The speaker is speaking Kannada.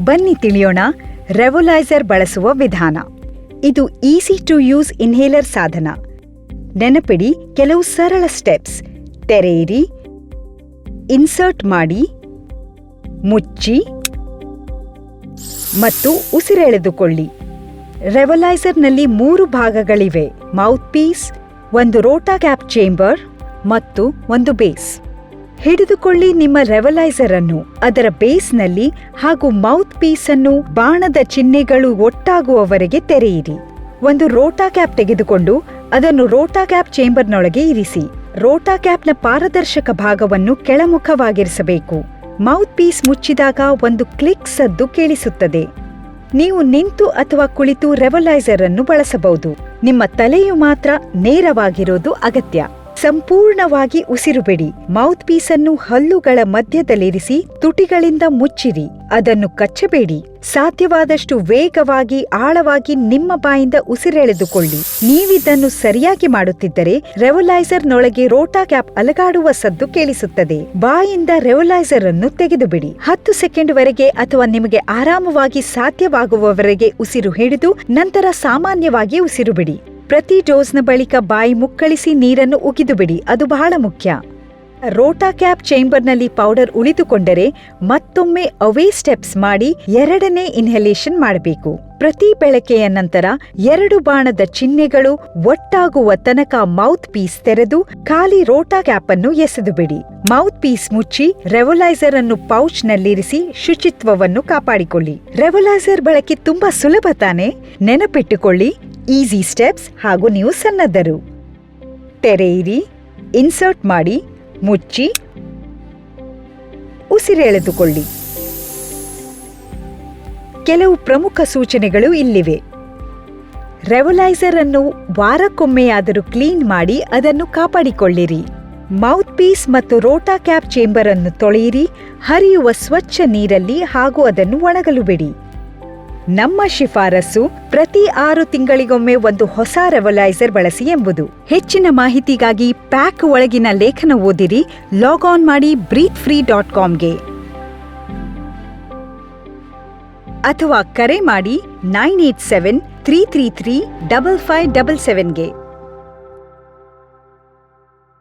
ಬನ್ನಿ ತಿಳಿಯೋಣ ರೆವೊಲೈಸರ್ ಬಳಸುವ ವಿಧಾನ. ಇದು ಈಸಿ ಟು ಯೂಸ್ ಇನ್ಹೇಲರ್ ಸಾಧನ. ನೆನಪಿಡಿ ಕೆಲವು ಸರಳ ಸ್ಟೆಪ್ಸ್. ತೆರೆಯಿರಿ, ಇನ್ಸರ್ಟ್ ಮಾಡಿ, ಮುಚ್ಚಿ ಮತ್ತು ಉಸಿರೆಳೆದುಕೊಳ್ಳಿ ರೆವಲೈಸರ್ನಲ್ಲಿ ಮೂರು ಭಾಗಗಳಿವೆ. ಮೌತ್ ಪೀಸ್ ಒಂದು ರೋಟಾ ಕ್ಯಾಪ್ ಚೇಂಬರ್ ಮತ್ತು ಒಂದು ಬೇಸ್. ಹಿಡಿದುಕೊಳ್ಳಿ ನಿಮ್ಮ ರೆವಲೈಸರ್ ಅನ್ನು ಅದರ ಬೇಸ್ನಲ್ಲಿ ಹಾಗೂ ಮೌತ್ ಪೀಸ್ ಅನ್ನು ಬಾಣದ ಚಿಹ್ನೆಗಳು ಒಟ್ಟಾಗುವವರೆಗೆ ತೆರೆಯಿರಿ. ಒಂದು ರೋಟಾ ಕ್ಯಾಪ್ ತೆಗೆದುಕೊಂಡು ಅದನ್ನು ರೋಟಾ ಕ್ಯಾಪ್ ಚೇಂಬರ್ನೊಳಗೆ ಇರಿಸಿ. ರೋಟಾ ಕ್ಯಾಪ್ನ ಪಾರದರ್ಶಕ ಭಾಗವನ್ನು ಕೆಳಮುಖವಾಗಿರಿಸಬೇಕು. ಮೌತ್ ಪೀಸ್ ಮುಚ್ಚಿದಾಗ ಒಂದು ಕ್ಲಿಕ್ ಸದ್ದು ಕೇಳಿಸುತ್ತದೆ. ನೀವು ನಿಂತು ಅಥವಾ ಕುಳಿತು ರೆವಲೈಸರ್ ಅನ್ನು ಬಳಸಬಹುದು. ನಿಮ್ಮ ತಲೆಯು ಮಾತ್ರ ನೇರವಾಗಿರೋದು ಅಗತ್ಯ. ಸಂಪೂರ್ಣವಾಗಿ ಉಸಿರುಬಿಡಿ. ಮೌತ್ ಪೀಸ್ ಅನ್ನು ಹಲ್ಲುಗಳ ಮಧ್ಯದಲ್ಲಿರಿಸಿ ತುಟಿಗಳಿಂದ ಮುಚ್ಚಿರಿ. ಅದನ್ನು ಕಚ್ಚಬೇಡಿ. ಸಾಧ್ಯವಾದಷ್ಟು ವೇಗವಾಗಿ, ಆಳವಾಗಿ ನಿಮ್ಮ ಬಾಯಿಂದ ಉಸಿರೆಳೆದುಕೊಳ್ಳಿ. ನೀವಿದನ್ನು ಸರಿಯಾಗಿ ಮಾಡುತ್ತಿದ್ದರೆ ರೆವಲೈಸರ್ನೊಳಗೆ ರೋಟಾ ಕ್ಯಾಪ್ ಅಲಗಾಡುವ ಸದ್ದು ಕೇಳಿಸುತ್ತದೆ. ಬಾಯಿಂದ ರೆವಲೈಸರ್ ಅನ್ನು ತೆಗೆದುಬಿಡಿ. ಹತ್ತು ಸೆಕೆಂಡ್ ವರೆಗೆ ಅಥವಾ ನಿಮಗೆ ಆರಾಮವಾಗಿ ಸಾಧ್ಯವಾಗುವವರೆಗೆ ಉಸಿರು ಹಿಡಿದು ನಂತರ ಸಾಮಾನ್ಯವಾಗಿ ಉಸಿರು ಬಿಡಿ ಪ್ರತಿ ಡೋಸ್ನ ಬಳಿಕ ಬಾಯಿ ಮುಕ್ಕಳಿಸಿ ನೀರನ್ನು ಉಗಿದುಬಿಡಿ, ಅದು ಬಹಳ ಮುಖ್ಯ. ರೋಟಾ ಕ್ಯಾಪ್ ಚೇಂಬರ್ನಲ್ಲಿ ಪೌಡರ್ ಉಳಿದುಕೊಂಡರೆ ಮತ್ತೊಮ್ಮೆ ಅವೇ ಸ್ಟೆಪ್ಸ್ ಮಾಡಿ ಎರಡನೇ ಇನ್ಹಲೇಷನ್ ಮಾಡಬೇಕು. ಪ್ರತಿ ಬೆಳಕೆಯ ನಂತರ ಎರಡು ಬಾಣದ ಚಿಹ್ನೆಗಳು ಒಟ್ಟಾಗುವ ತನಕ ಮೌತ್ ಪೀಸ್ ತೆರೆದು ಖಾಲಿ ರೋಟಾ ಕ್ಯಾಪ್ ಅನ್ನು ಎಸೆದು ಬಿಡಿ ಮೌತ್ ಪೀಸ್ ಮುಚ್ಚಿ ರೆವಲೈಸರ್ ಅನ್ನು ಪೌಚ್ನಲ್ಲಿರಿಸಿ ಶುಚಿತ್ವವನ್ನು ಕಾಪಾಡಿಕೊಳ್ಳಿ. ರೆವಲೈಸರ್ ಬಳಕೆ ತುಂಬಾ ಸುಲಭ ತಾನೆ? ನೆನಪಿಟ್ಟುಕೊಳ್ಳಿ ಈಸಿ ಸ್ಟೆಪ್ಸ್ ಹಾಗೂ ನೀವು ಸನ್ನದ್ದರು ತೆರೆಯಿರಿ ಇನ್ಸರ್ಟ್ ಮಾಡಿ, ಮುಚ್ಚಿ ಉಸಿರೆಳೆದುಕೊಳ್ಳಿ ಕೆಲವು ಪ್ರಮುಖ ಸೂಚನೆಗಳು ಇಲ್ಲಿವೆ. ರೆವಲೈಸರ್ ಅನ್ನು ವಾರಕ್ಕೊಮ್ಮೆಯಾದರೂ ಕ್ಲೀನ್ ಮಾಡಿ ಅದನ್ನು ಕಾಪಾಡಿಕೊಳ್ಳಿರಿ. ಮೌತ್ ಪೀಸ್ ಮತ್ತು ರೋಟಾ ಕ್ಯಾಪ್ ಚೇಂಬರ್ ಅನ್ನು ತೊಳೆಯಿರಿ, ಹರಿಯುವ ಸ್ವಚ್ಛ ನೀರಲ್ಲಿ ಹಾಗೂ ಅದನ್ನು ಒಣಗಲು ಬಿಡಿ. ನಮ್ಮ ಶಿಫಾರಸು ಪ್ರತಿ ಆರು ತಿಂಗಳಿಗೊಮ್ಮೆ ಒಂದು ಹೊಸ ರೆವಲೈಸರ್ ಬಳಸಿ ಎಂಬುದು. ಹೆಚ್ಚಿನ ಮಾಹಿತಿಗಾಗಿ ಪ್ಯಾಕ್ ಒಳಗಿನ ಲೇಖನ ಓದಿರಿ, ಲಾಗ್ ಆನ್ ಮಾಡಿ ಬ್ರೀತ್ ಫ್ರೀ ಡಾಟ್ ಕಾಮ್ಗೆ. ಅಥವಾ ಕರೆ ಮಾಡಿ nine eight seven three three three double five double ಸೆವೆನ್ಗೆ.